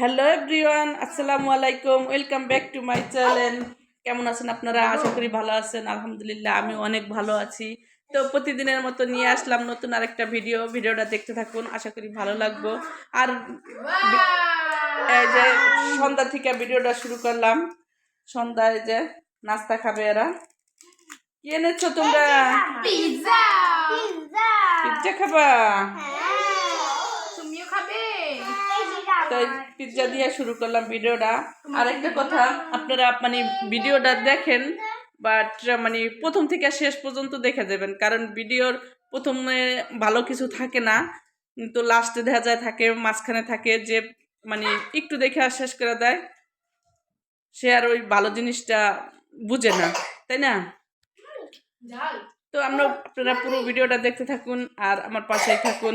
Hello everyone আসসালামু আলাইকুম welcome back to my channel কেমন আছেন আপনারা? আশা করি ভালো আছেন। আলহামদুলিল্লাহ আমি অনেক ভালো আছি। তো প্রতিদিনের মতো নিয়ে আসলাম নতুন আরেকটা ভিডিও ভিডিওটা দেখতে থাকুন। আশা করি ভালো লাগবো। আর এই যে সন্ধ্যা থেকে ভিডিওটা শুরু করলাম। সন্ধ্যায় যে নাস্তা খাবে এরা। কি এনেছো তোমরা? পিৎজা। পিৎজা খাবা তুমিও খাবে তাই পিৎজা দিয়ে শুরু করলাম ভিডিওটা। আর একটা কথা আপনারা মানে ভিডিওটা দেখেন বাট মানে প্রথম থেকে শেষ পর্যন্ত দেখে যাবেন কারণ ভিডিওর প্রথমে ভালো কিছু থাকে না কিন্তু লাস্টে দেখা যায় থাকে মাঝখানে থাকে যে মানে একটু দেখে আর শেষ করে দেয় সে আর ওই ভালো জিনিসটা বুঝে না তাই না? তো আমরা আপনারা পুরো ভিডিওটা দেখতে থাকুন আর আমার পাশেই থাকুন।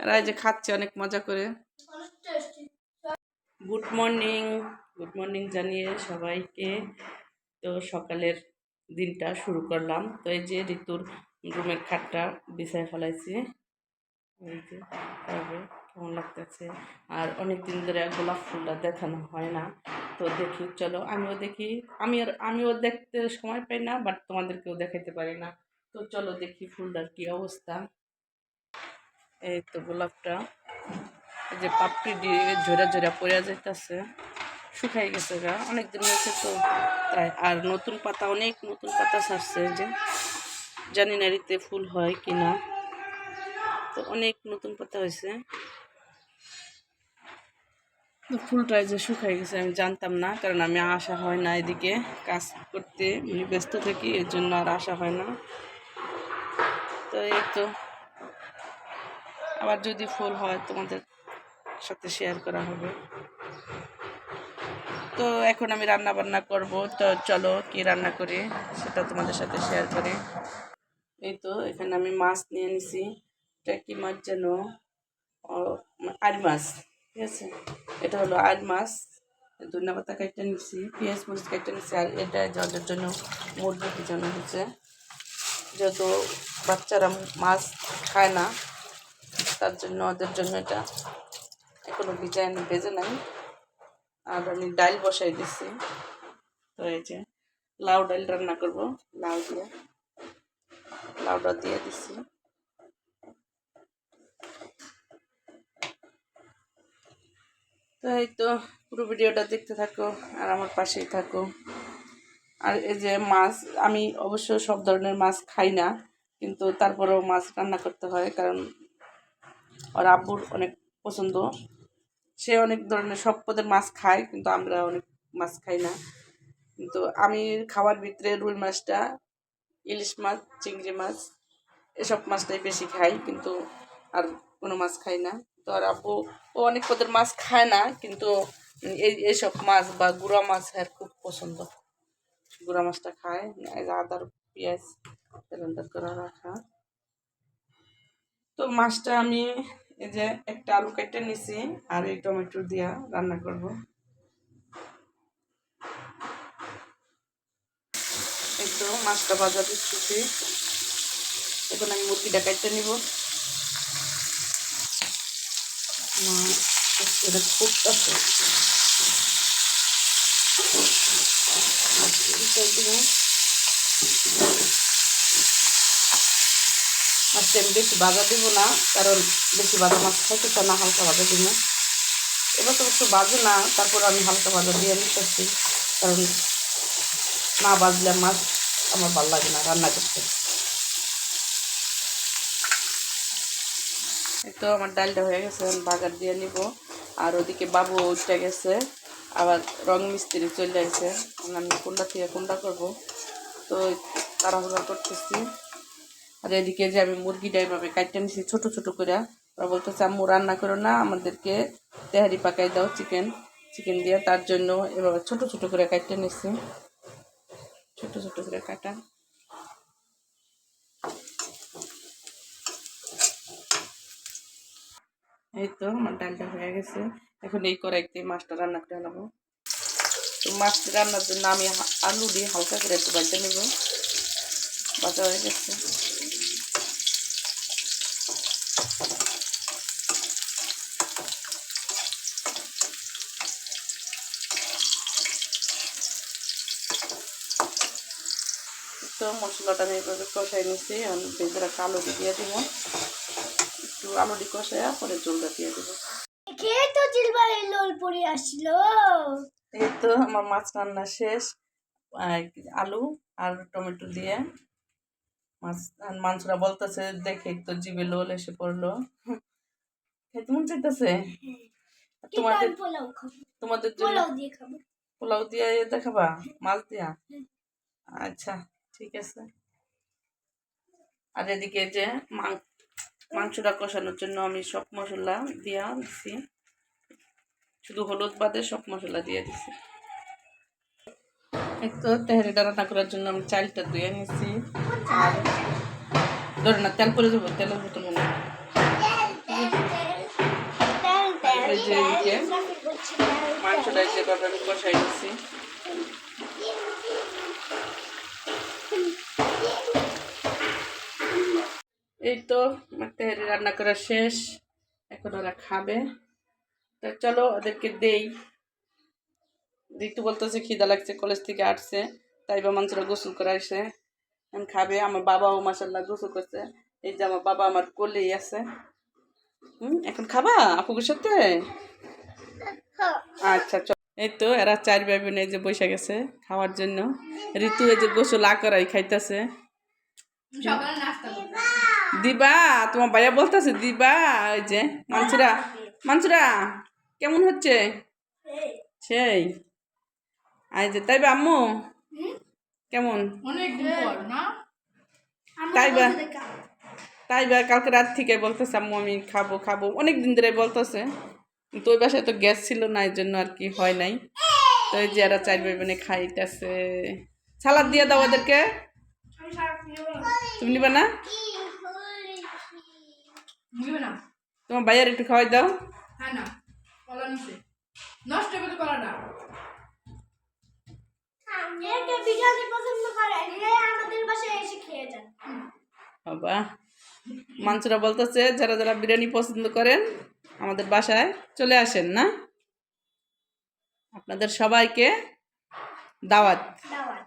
এই যে খাচ্ছে অনেক মজা করে। গুড মর্নিং গুড মর্নিং জানিয়ে সবাইকে। তো সকালের দিনটা শুরু করলাম। তো এই যে ঋতুর রুমের খাটটা বিছায় ফেলাইছি। এই যে তবে কেমন লাগতেছে? আর অনেক দিন ধরে গোলাপ ফুলটা দেখানো হয় না। তো দেখি, চলো, আমিও দেখি। আমি আর, আমিও দেখতে সময় পাই না, বাট তোমাদেরকেও দেখাতে পারি না। তো চলো দেখি ফুলটার কি অবস্থা। এই তো গোলাপটা। এই যে পাপড়ি দিয়ে ঝরে ঝরে পড়ে যাইতেছে। শুকাই গেছে গা। অনেক দিন হয়েছে তো তাই। আর নতুন পাতা, অনেক নতুন পাতা ছাড়ছে যে। জানি না ফুল হয় কি না। তো অনেক নতুন পাতা হয়েছে। তো ফুলটা যে শুকাই গেছে, আমি জানতাম না, কারণ আমি আসা হয় না এদিকে কাজ করতে। ব্যস্ত থাকি, এর জন্য আর আসা হয় না। তো এই তো আবার যদি ফুল হয় তোমাদের সাথে শেয়ার করা হবে। তো এখন আমি রান্না বান্না করব। তো চলো কি রান্না করি সেটা তোমাদের সাথে শেয়ার করি। এই তো এখানে আমি মাছ নিয়ে নিছি। এটা কি মাছ যেন? আড় মাছ, ঠিক আছে? এটা হলো আড় মাছ। ধনিয়া পাতা কাটতে নিচ্ছি পেঁয়াজ, মরিচ কাটতে নিচ্ছি আর এটা যাদের জন্য মুরগি ভিজানো হচ্ছে যেহেতু বাচ্চারা মাছ খায় না তার জন্য ওদের জন্য এটা এখনও আমি ভেজে নাই। আর আমি ডাল বসাই দিচ্ছি তো এই যে লাউ ডাল রান্না করব, লাউ দিয়ে। লাউটা দিয়ে দিচ্ছি তো এই তো পুরো ভিডিওটা দেখতে থাকো আর আমার পাশেই থাকো। আর এই যে মাছ, আমি অবশ্য সব ধরনের মাছ খাই না, কিন্তু তারপরেও মাছ রান্না করতে হয়, কারণ ওর আব্বুর অনেক পছন্দ। সে অনেক ধরনের সব পদের মাছ খায়, কিন্তু আমরা অনেক মাছ খাই না। কিন্তু আমি খাওয়ার ভিতরে রুই মাছটা, ইলিশ মাছ, চিংড়ি মাছ, এসব মাছটাই বেশি খাই, কিন্তু আর কোনো মাছ খাই না। তো আর আব্বু, ও অনেক পদের মাছ খায় না, কিন্তু এই, এইসব মাছ বা গুঁড়া মাছ আর খুব পছন্দ। গুঁড়া মাছটা খায় আদার পেঁয়াজ ব্লেন্ডার করে রাখা। তো মাছটা আমি এই যে একটা আলু কেটে নিছি আর এই টমেটো দিয়া রান্না করব। এই তো মাছটা ভাজা দিচ্ছি। এখন আমি মুরগিটা কেটে নিব। এটা ফুটতেছে। মাছটা আমি বেশি ভাজা দিব না, কারণ বেশি ভাজা মাছ খাইতে চায় না, হালকা ভাজা দিব। এবার তো একটু বাজে না, তারপর আমি হালকা ভাজা দিয়ে নিতেছি, কারণ না বাজলে মাছ আমার ভালো লাগে না রান্না করতে। তো আমার ডালটা হয়ে গেছে বাগার দিয়ে নিব। আর ওদিকে বাবু উঠে গেছে, আবার রং মিস্ত্রি চলে আসছে আমি কোনটা থেকে কোনটা করব? তো তাড়াহুড়া করতেছি। আর এদিকে যে আমি মুরগিটা এভাবে কাটতে নিছি ছোট ছোট করে। ওরা বলতেছে, আম্মু, রান্না করো না, আমাদেরকে তেহারি পাকাই দাও চিকেন। চিকেন দিয়ে তার জন্য এভাবে ছোট ছোট করে কাটতে নিছি। ছোট ছোট করে কাটা। এই তো আমার ডালটা হয়ে গেছে। এখন এই কড়াইতে মাছটা রান্না করে নেব। তো মাছটা রান্নার জন্য আমি আলু দিয়ে হালকা করে একটু বাজতে নেব। বাজা হয়ে গেছে তো মশলাটা আমি এভাবে কষাই নিচ্ছি আমি ভেতরে আলু দিয়ে দিব। একটু আলুটি কষাইয়া পরে জলটা দিয়ে দেবো। খেয়ে তো লোল পরে আসলো? এই তো আমার মাছ রান্না শেষ। আলু আর টমেটো দিয়ে মাছ মাংসরা বলতেছে দেখে তো জিভে লোল এসে পড়ল। খেতে মন চাইতেছে? তোমাদের পোলাও খাব। তোমাদের জন্য পোলাও দিয়ে খাব। পোলাও দিয়ে এ দেখাবা মাছ দিয়া? আচ্ছা। ঠিক আছে আর এদিকে যে মাংসটা কষানোর জন্য আমি সব মশলা দিয়া দিছি শুধু হলুদ বাদে সব মশলা দিয়ে দিছি একটু তো তেহারিটা রান্না করার জন্য আমি চালটা ধুয়ে নিছি আর ধরে না তেল পরে যাব তেলের বোতল না এই যে এদিকে মাংসটা যেভাবে আমি কষাই দিছি এই তো তেহারি রান্না করা শেষ। এখন ওরা খাবে। তা চলো ওদেরকে দেই। ঋতু বলতেছে, খিদা লাগছে, কলেজ থেকে আসছে। তাই বা মানুষরা গোসল করে আসে এখন খাবে। আমার বাবাও মাসাল্লাহ গোসল করছে। এই যে আমার বাবা আমার কোলেই আছে। হুম, এখন খাবা আপুকের সাথে? আচ্ছা চল। এই তো, এরা চার ভাই বোন এই যে বসে গেছে খাওয়ার জন্য। ঋতু এই যে গোসল আকরাই খাইতেছে। সকালে নাস্তা দিবা তোমার ভাইয়া বলতেছে দিবা ওই যে মানসুরা মানসুরা কেমন হচ্ছে? সেই আই যে তাই বা আম্মু কেমন? অনেক দিন তাই বা তাই বা কালকে রাত থেকে বলতেছে আম্মু আমি খাব খাব। অনেক দিন ধরে বলতেছে তো ওই বাসায় তো গ্যাস ছিল না এই জন্য আর কি হয় নাই। তো এই যে এরা চার ভাই বোনে খাইতেছে। সালাদ দিয়ে দাও ওদেরকে। তুমি নিবা না? তোমার ভাইয়ার একটু খাওয়াই দাও। হ্যাঁ না কলা নিছে। নষ্ট হবে তো কলাটা। একটা বিরিয়ানি পছন্দ করে আমাদের বাসায় এসে খেয়ে যান। বাবা মাংসরা বলতেছে যারা যারা বিরিয়ানি পছন্দ করেন আমাদের বাসায় চলে আসেন না? আপনাদের সবাইকে দাওয়াত। দাওয়াত।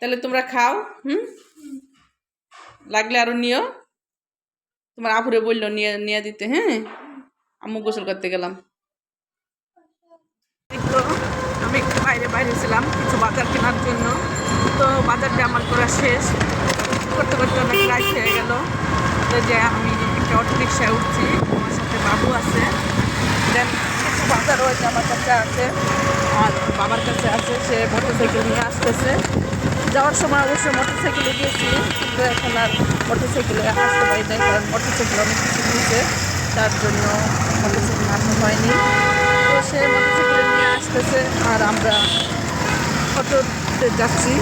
তাহলে তোমরা খাও হুম। লাগলে আরও নিও। তোমার আপুরে বলল, নিয়ে নিয়ে দিতে হ্যাঁ? আম্মু গোসল করতে গেলাম। আমি একটু বাইরে বাইরে ছিলাম কিছু বাজার কেনার জন্য। তো বাজারটা আমার করা শেষ। করতে করতে অনেক রাইট হয়ে গেল। যে আমি একটা অটো রিক্সায় উঠছি, আমার সাথে বাবু আছে। বাজার রয়েছে আমার কাছে আছে, আর বাবার কাছে আছে, সে মোটরসাইকেল নিয়ে আসতেছে। যাওয়ার সময় অবশ্যই মোটরসাইকেলে গিয়েছি, কিন্তু এখন আর মোটরসাইকেলে আসতে পারি নাই, কারণ মোটরসাইকেল অনেক কিছু নিয়েছে, তার জন্য মোটরসাইকেল আসা হয়নি। তো সে মোটরসাইকেলে নিয়ে আসতেছে, আর আমরা অটোতে যাচ্ছি।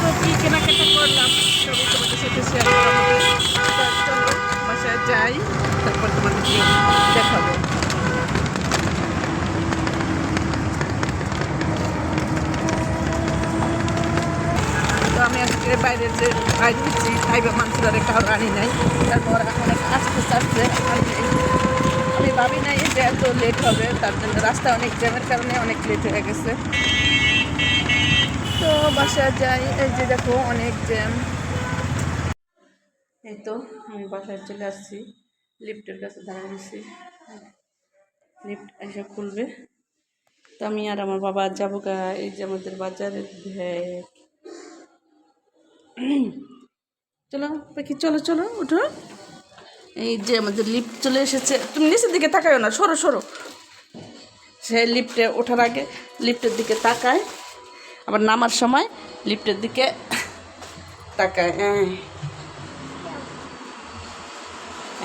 তো কী কেনাকাটা করলাম সবই শেয়ার করা হবে। চলো, বাসায় যাই, তারপর তোমাদেরকে দেখাবো। বাইরে আনি তারপর আস্তে আস্তে আমি নাই এত লেট হবে, তার জন্য রাস্তা অনেক জ্যামের কারণে অনেক লেট হয়ে গেছে। তো যাই, এই যে দেখো অনেক জ্যাম। এই তো, আমি বাসায় চলে আসছি। লিফটের কাছে লিফট এসে খুলবে। তো আমি আর আমার বাবা যাব গা, এই যে আমাদের বাজারের চলো পাখি চলো চলো উঠো। এই যে আমাদের লিফট চলে এসেছে। তুমি নিচের দিকে তাকায়ও না সরো সরো। সে লিফটে ওঠার আগে লিফটের দিকে তাকায়। আবার নামার সময় লিফটের দিকে তাকায়। হ্যাঁ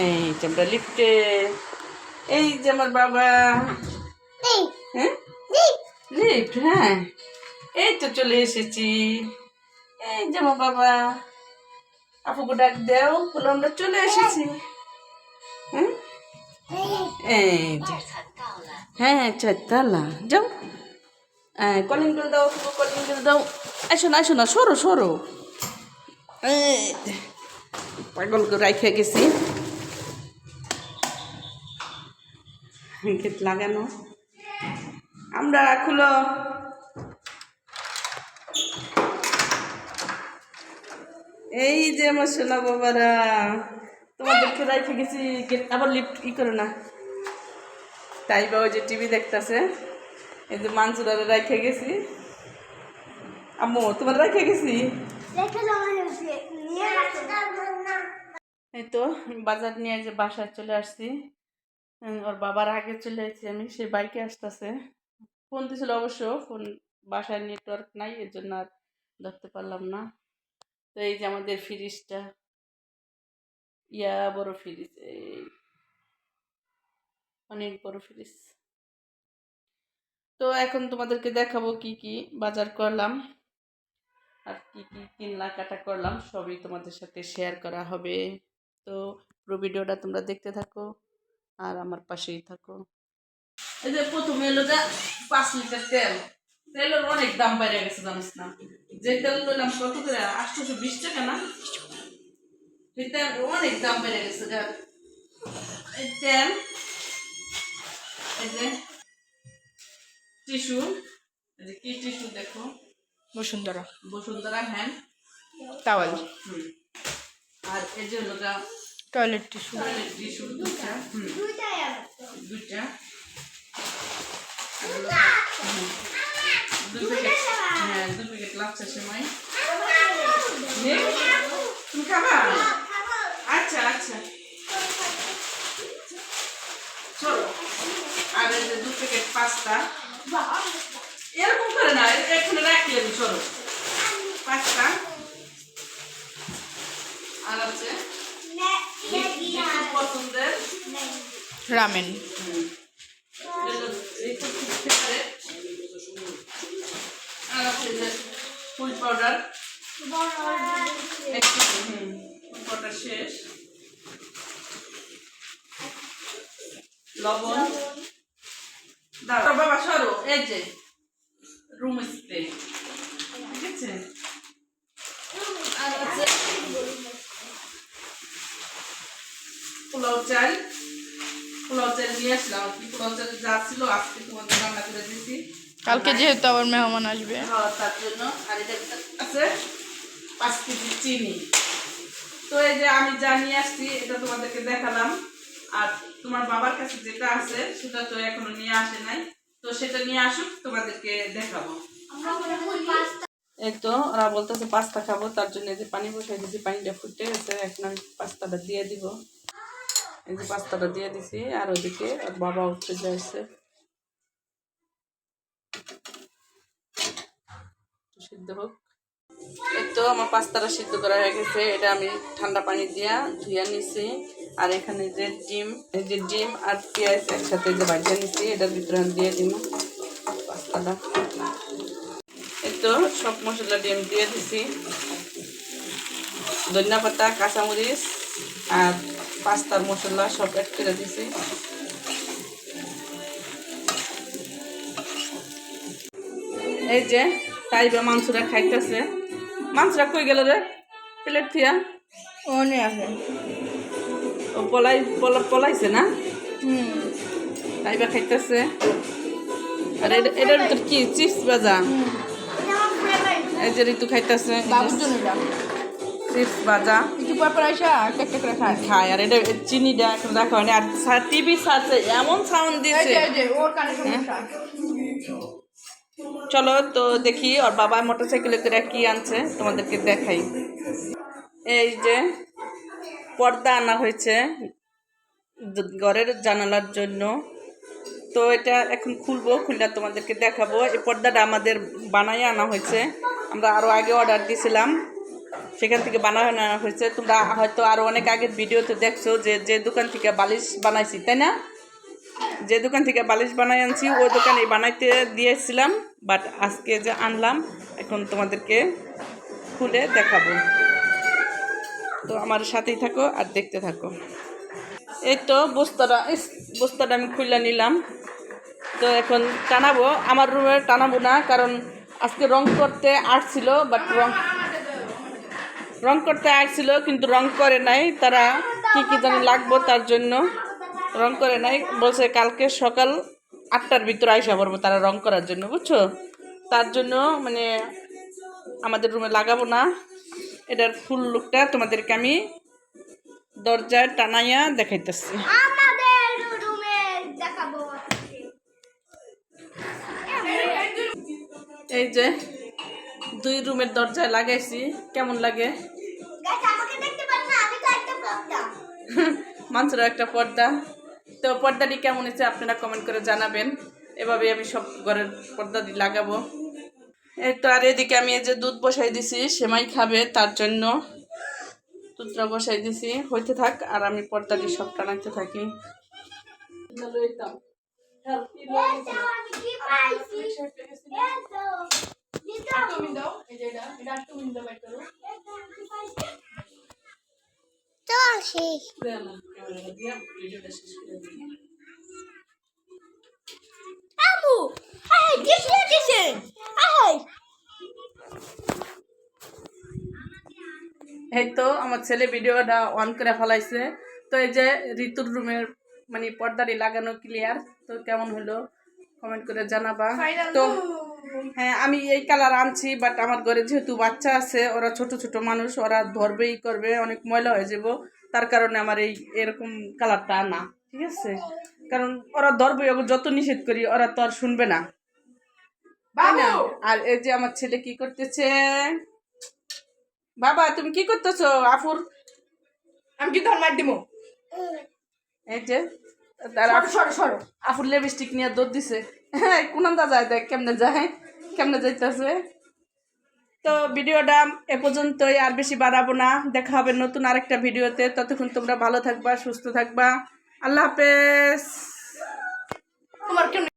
এই যে আমরা লিফটে এই যে আমার বাবা। হ্যাঁ? লিফট হ্যাঁ। এই তো চলে এসেছি। এই যে আমার বাবা, আপুকে ডাক দেও, বলে আমরা চলে এসেছি। হ্যাঁ হ্যাঁ চারতলা। যাও। হ্যাঁ কলিং করে দাও কলিং করে দাও। আসো না আসো না, সরো সরো। পাগল করে রাখে গেছি। লাগানো। আমরা খুলো। এই যে আমার সোনা বাবারা তোমাদেরকে রেখে গেছি আবার লিফট ই করে না। তাই বা ওই যে টিভি দেখতেছে এই যে মাংসুরারে রেখে গেছি। আম্মু তোমার রেখে গেছি এই তো বাজার নিয়ে যে বাসায় চলে আসছি। ওর বাবার আগে চলে আসছি আমি সে বাইকে আসতেছে। ফোন দিছিল অবশ্য ফোন বাসায় নেটওয়ার্ক নাই এর জন্য আর ধরতে পারলাম না। তো এই যে আমাদের ফ্রিজটা। ইয়া, বড় ফ্রিজ, এই। অনেক বড় ফ্রিজ। তো এখন তোমাদেরকে দেখাবো কি কি বাজার করলাম। আর কি কি কেনাকাটা করলাম, সবই তোমাদের সাথে শেয়ার করা হবে। তো পুরো ভিডিওটা তোমরা দেখতে থাকো আর আমার পাশেই থাকো। এই যে প্রথমে এলো পাঁচ লিটার তেল। তেলের অনেক দাম বেড়ে গেছে জানিস না? যে তেল নিলাম কত করে? আটশোশো বিশ টাকা না? সেই তেল অনেক দাম বেড়ে গেছে যা এই তেল এই যে টিস্যু এই যে কি টিস্যু দেখো? বসুন্ধরা। Bashundhara hand towel. আর এই যে হলো টয়লেট টিস্যু। টয়লেট টিস্যু দুটা হুম। দুইটাই আমার তো দুইটা হুম। দুই প্যাকেট হ্যাঁ দুই প্যাকেট লাচ্ছা সেমাই নে, তুমি খাবা? আচ্ছা আচ্ছা। চলো। আর এই যে দু প্যাকেট পাস্তা। এরকম করে না এখানে রাখি আমি চলো। পাস্তা। আর আছে পছন্দের? রামেন। হুম। এগুলো এই তো খুব খেতে আর আছে যে ফুল পোলাও চাল। পোলাও চাল নিয়ে আসলাম। পোলাও চাল যা ছিল আজকে তোমাদের রান্না করে দিয়েছি। কালকে যেহেতু আবার মেহমান আসবে। হ্যাঁ তার জন্য আর এটা আছে। পাঁচ কেজি চিনি। তো এই যে আমি যা নিয়ে আসছি এটা তোমাদেরকে দেখালাম। আর তোমার বাবার কাছে যেটা আছে সেটা তো এখনও নিয়ে আসে নাই। তো সেটা নিয়ে আসুক তোমাদেরকে দেখাবো। এই তো ওরা বলতেছে পাস্তা খাব তার জন্য এই যে পানি বসাই দিয়েছি পানিটা ফুটে গেছে। এখন আমি পাস্তাটা দিয়ে দিব। এই যে পাস্তাটা দিয়ে দিছি আর ওদিকে বাবা উঠতে যাচ্ছে। সিদ্ধ হোক। তো আমার পাস্তাটা সিদ্ধ করা হয়ে গেছে। এটা আমি ঠান্ডা পানি দিয়া ধুইয়া নিছি। আর এখানে যে ডিম, এই যে ডিম আর পেঁয়াজ একসাথে যে ভাজিয়ে নিছি, এটার ভিতরে দিয়ে দিব পাস্তাটা। তো সব মশলা ডিম দিয়ে দিছি। ধনিয়া পাতা, কাঁচামরিচ আর পাস্তার মশলা সব অ্যাড করে দিছি। এই যে তাইবা মাংসরা খাইতেছে। মাংসরা কই গেল রে? প্লেট থিয়া? অনেক আছে। ও পলাই পলা- পলাইছে না? তাই বা খাইতেছে। আর এটা- এটার ভিতর কি? চিপস ভাজা এই যে ঋতু খাইতেছে। চিপস ভাজা কিছু পর পর আসা একটা একটা করে খায়। খায়। আর এটা চিনিটা এখন রাখা হয়নি। আর টিভি সাথে এমন সাউন্ড দিচ্ছে এই যে, ওর কানে সমস্যা চলো তো দেখি ওর বাবা মোটরসাইকেলে করে কি আনছে, তোমাদেরকে দেখাই। এই যে পর্দা আনা হয়েছে ঘরের জানালার জন্য। তো এটা এখন খুলবো খুললে তোমাদেরকে দেখাবো। এই পর্দাটা আমাদের বানায় আনা হয়েছে। আমরা আরও আগে অর্ডার দিয়েছিলাম। সেখান থেকে বানায় আনা হয়েছে। তোমরা হয়তো আরও অনেক আগের ভিডিওতে দেখছ যে যে দোকান থেকে বালিশ বানাইছি, তাই না? যে দোকান থেকে বালিশ বানাই আনছি, ওই দোকানে বানাইতে দিয়েছিলাম বাট আজকে যে আনলাম, এখন তোমাদেরকে খুলে দেখাবো। তো আমার সাথেই থাকো আর দেখতে থাকো। এই তো বস্তাটা বস্তাটা আমি খুলে নিলাম। তো এখন টানাবো, আমার রুমে টানাবো না, কারণ আজকে রং করতে আসছিল বাট রং রং করতে আসছিল, কিন্তু রং করে নাই, তারা কি কি জানি লাগবো তার জন্য। রং করে নাই বলছে কালকে সকাল আটটার ভিতরে আইসা পড়ব তারা রং করার জন্য বুঝছ? তার জন্য মানে আমাদের রুমে লাগাবো না। এটার ফুল লুকটা তোমাদেরকে আমি দরজায় টানাইয়া দেখাইতেছি। এই যে দুই রুমের দরজায় লাগাইছি কেমন লাগে? মানসুরও একটা পর্দা। তো পর্দাটি কেমন হয়েছে আপনারা কমেন্ট করে জানাবেন। এভাবে আমি সব ঘরের পর্দাটি লাগাবো। এই তো আর এদিকে আমি এই যে দুধ বসাই দিছি, সেমাই খাবে, তার জন্য দুধটা বসাই দিছি। হইতে থাক, আর আমি পর্দাটি সব টানাইতে থাকি। তুমি দাও এটা এটা তুমি দাও চল শেষ আমু কিসে এই এই তো আমার ছেলে ভিডিওটা অন করে ফেলাইছে। তো এই যে ঋতুর রুমের মানে পর্দাটি লাগানো ক্লিয়ার তো কেমন হলো? কমেন্ট করে জানাবা। তো হ্যাঁ আমি এই কালার আনছি বাট আমার ঘরে যেহেতু বাচ্চা আছে ওরা ছোট ছোট মানুষ ওরা ধরবেই করবে অনেক ময়লা হয়ে যাব। তার কারণে আমার এই এরকম কালারটা আনা ঠিক আছে? কারণ ওরা ধরবে যত নিষেধ করি ওরা তো আর শুনবে না? আর এই যে আমার ছেলে কি করতেছে? বাবা তুমি কি করতেছো? আফুর? আমি কি ধর মার দিমু। এই যে তার আফুর লিপস্টিক নিয়ে দৌড় দিছে। হ্যাঁ কোনটা যায় দেখ কেমনে যায়। কেমনে যাইতেছে? তো ভিডিওটা এ পর্যন্তই, আর বেশি বাড়াবো না। দেখা হবে নতুন আরেকটা ভিডিওতে। ততক্ষণ তোমরা ভালো থাকবা, সুস্থ থাকবা। আল্লাহ হাফেজ। তোমার কেমন